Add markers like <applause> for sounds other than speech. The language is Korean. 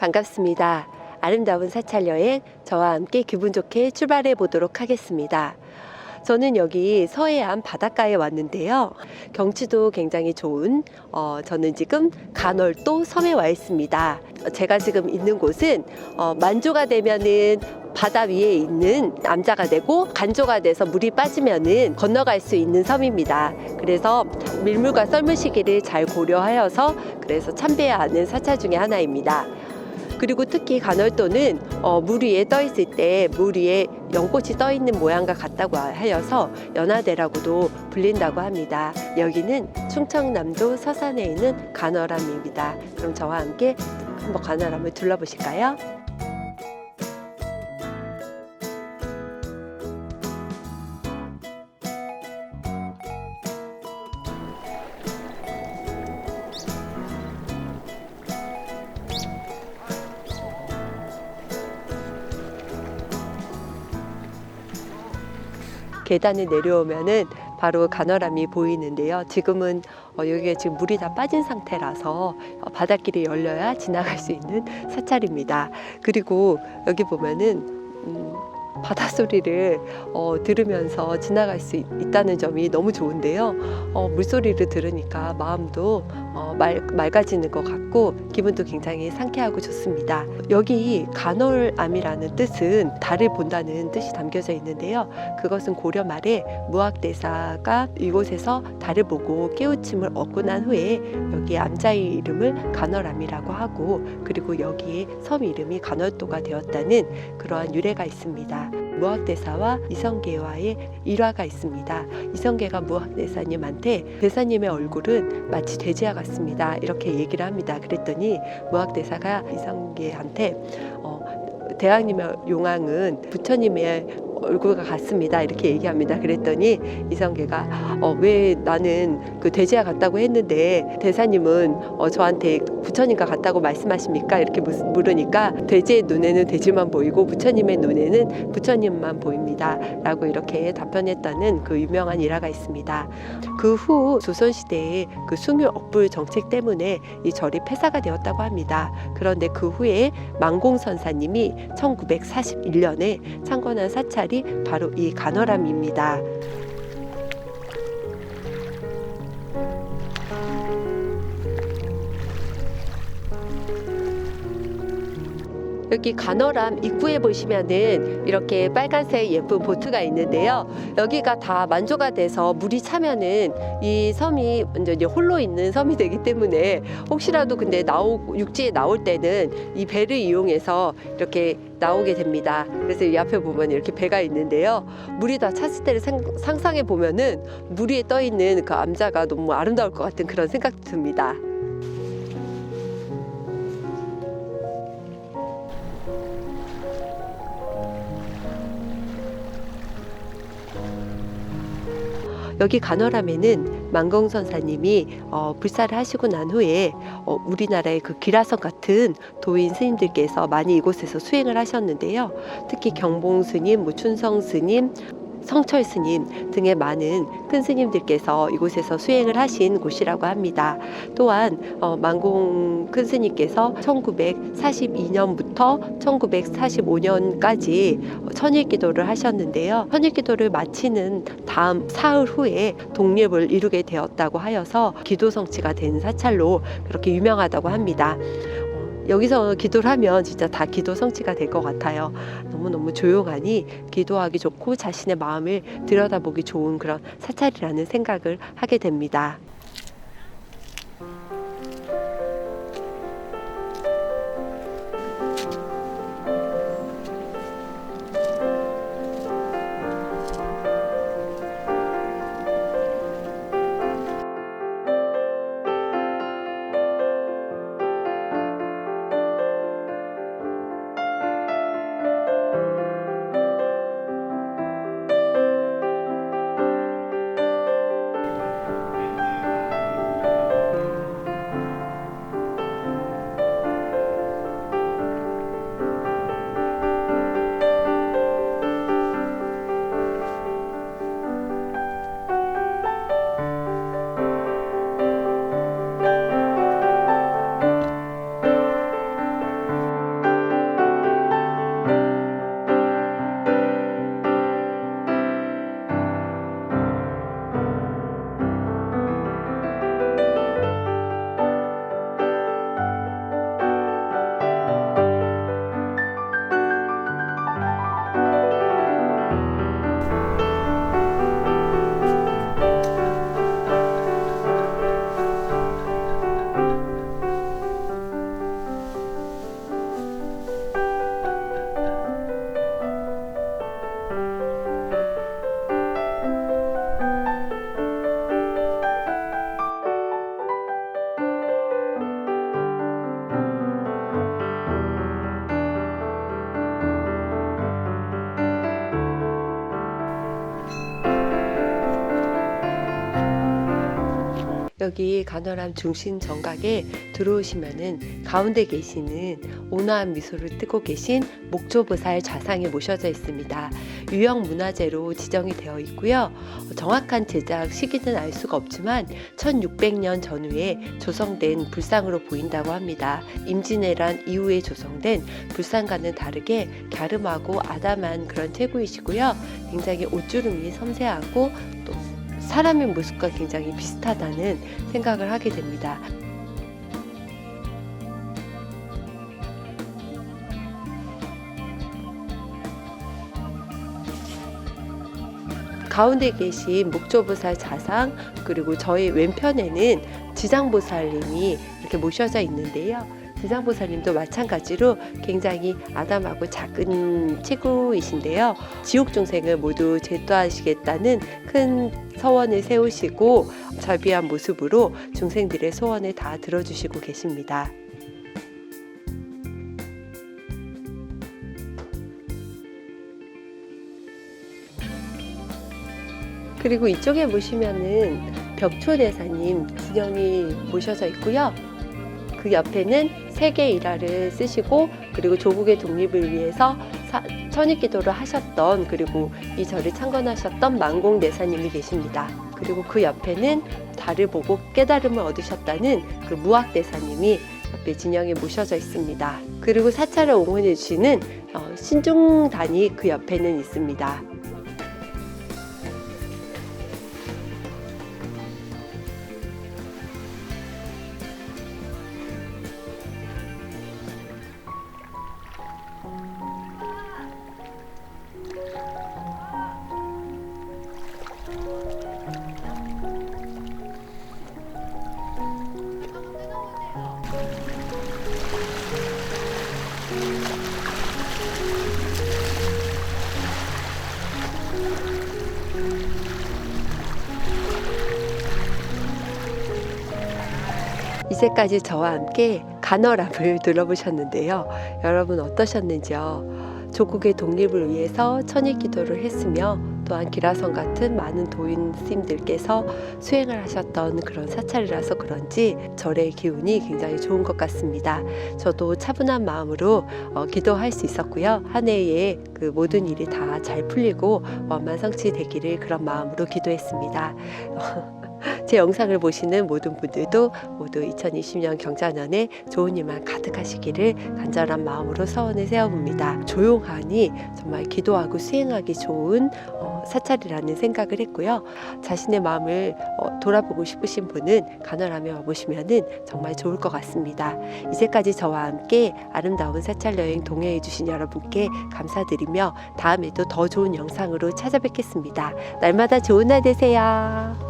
반갑습니다. 아름다운 사찰 여행 저와 함께 기분 좋게 출발해 보도록 하겠습니다. 저는 여기 서해안 바닷가에 왔는데요. 경치도 굉장히 좋은 어, 저는 지금 간월도 섬에 와 있습니다. 제가 지금 있는 곳은 어, 만조가 되면은 바다 위에 있는 남자가 되고 간조가 돼서 물이 빠지면은 건너갈 수 있는 섬입니다. 그래서 밀물과 썰물 시기를 잘 고려하여서 그래서 참배해야 하는 사찰 중에 하나입니다. 그리고 특히 간월도는 어, 물 위에 떠 있을 때 물 위에 연꽃이 떠 있는 모양과 같다고 하여서 연화대라고도 불린다고 합니다. 여기는 충청남도 서산에 있는 간월암입니다. 그럼 저와 함께 한번 간월암을 둘러보실까요? 계단을 내려오면은 바로 간월암이 보이는데요. 지금은 어, 여기에 지금 물이 다 빠진 상태라서 어, 바닷길이 열려야 지나갈 수 있는 사찰입니다. 그리고 여기 보면은 음, 바다 소리를 어, 들으면서 지나갈 수 있, 다는 점이 너무 좋은데요. 어, 물소리를 들으니까 마음도 어, 맑, 맑아지는 것 같고 기분도 굉장히 상쾌하고 좋습니다. 여기 간월암이라는 뜻은 달을 본다는 뜻이 담겨져 있는데요. 그것은 고려 말에 무학대사가 이곳에서 달을 보고 깨우침을 얻고 난 후에 여기 암자의 이름을 간월암이라고 하고 그리고 여기에 섬 이름이 간월도가 되었다는 그러한 유래가 있습니다. 무학대사와 이성계와의 일화가 있습니다. 이성계가 무학대사님한테 대사님의 얼굴은 마치 돼지와 같습니다. 이렇게 얘기를 합니다. 그랬더니 무학대사가 이성계한테 어, 대왕님의 용왕은 부처님의 얼굴과 같습니다. 이렇게 얘기합니다. 그랬더니 이성계가 어, 왜 나는 그 돼지와 같다고 했는데 대사님은 어, 저한테 부처님과 같다고 말씀하십니까? 이렇게 물- 물으니까 돼지의 눈에는 돼지만 보이고 부처님의 눈에는 부처님만 보입니다. 라고 이렇게 답변했다는 그 유명한 일화가 있습니다. 그 후 조선시대의 그 숭유 억불 정책 때문에 이 절이 폐사가 되었다고 합니다. 그런데 그 후에 망공선사님이 1941년에 창건한 사찰 이 바로 이 간월암입니다. 여기 간월암 입구에 보시면은 이렇게 빨간색 예쁜 보트가 있는데요. 여기가 다 만조가 돼서 물이 차면은 이 섬이 이제 홀로 있는 섬이 되기 때문에 혹시라도 근데 나오 육지에 나올 때는 이 배를 이용해서 이렇게 나오게 됩니다. 그래서 이 앞에 보면 이렇게 배가 있는데요. 물이 다 찼을 때를 상, 상상해 보면은 물 위에 떠 있는 그 암자가 너무 아름다울 것 같은 그런 생각도 듭니다. 여기 간월암에는 만공선사님이 어, 불사를 하시고 난 후에 어, 우리나라의 그 기라성 같은 도인 스님들께서 많이 이곳에서 수행을 하셨는데요. 특히 경봉 스님, 뭐 춘성 스님, 성철 스님 등의 많은 큰 스님들께서 이곳에서 수행을 하신 곳이라고 합니다. 또한 어, 만공 큰 스님께서 1942년부터 1945년까지 천일 기도를 하셨는데요. 천일 기도를 마치는 다음 사흘 후에 독립을 이루게 되었다고 하여서 기도 성취가 된 사찰로 그렇게 유명하다고 합니다. 어, 여기서 기도를 하면 진짜 다 기도 성취가 될 것 같아요. 너무너무 조용하니 기도하기 좋고 자신의 마음을 들여다보기 좋은 그런 사찰이라는 생각을 하게 됩니다. 여기 간헐암 중심 정각에 들어오시면은 가운데 계시는 온화한 미소를 뜨고 계신 목조보살 좌상이 모셔져 있습니다. 유형 문화재로 지정이 되어 있고요. 어, 정확한 제작 시기는 알 수가 없지만 1600년 전후에 조성된 불상으로 보인다고 합니다. 임진왜란 이후에 조성된 불상과는 다르게 갸름하고 아담한 그런 체구이시고요. 굉장히 옷주름이 섬세하고 또 사람의 모습과 굉장히 비슷하다는 생각을 하게 됩니다. 가운데 계신 목조보살 자상 그리고 저희 왼편에는 지장보살님이 이렇게 모셔져 있는데요. 지장보살님도 마찬가지로 굉장히 아담하고 작은 체구이신데요. 지옥 중생을 모두 제도하시겠다는 큰 서원을 세우시고 절비한 모습으로 중생들의 소원을 다 들어주시고 계십니다. 그리고 이쪽에 보시면은 벽초대사님 진영이 모셔져 있고요. 그 옆에는 세계 일화를 쓰시고 그리고 조국의 독립을 위해서 사- 천익기도를 하셨던 그리고 이 절을 창건하셨던 만공 대사님이 계십니다. 그리고 그 옆에는 달을 보고 깨달음을 얻으셨다는 그 무학 대사님이 옆에 진영에 모셔져 있습니다. 그리고 사찰을 옹호해 주시는 어, 신중단이 그 옆에는 있습니다. 이제까지 저와 함께 간헐함을 <laughs> 둘러보셨는데요. 여러분 어떠셨는지요? 조국의 독립을 위해서 천일 기도를 했으며 또한 기라성 같은 많은 도인 스님들께서 수행을 하셨던 그런 사찰이라서 그런지 절의 기운이 굉장히 좋은 것 같습니다. 저도 차분한 마음으로 어, 기도할 수 있었고요. 한 해에 그 모든 일이 다 잘 풀리고 원만 성취 되기를 그런 마음으로 기도했습니다. <laughs> 제 영상을 보시는 모든 분들도 모두 2020년 경자년에 좋은 일만 가득하시기를 간절한 마음으로 서원을 세워봅니다. 조용하니 정말 기도하고 수행하기 좋은 어, 사찰이라는 생각을 했고요. 자신의 마음을 어, 돌아보고 싶으신 분은 간헐함에 와보시면은 정말 좋을 것 같습니다. 이제까지 저와 함께 아름다운 사찰 여행 동행해 주신 여러분께 감사드리며 다음에도 더 좋은 영상으로 찾아뵙겠습니다. 날마다 좋은 날 되세요.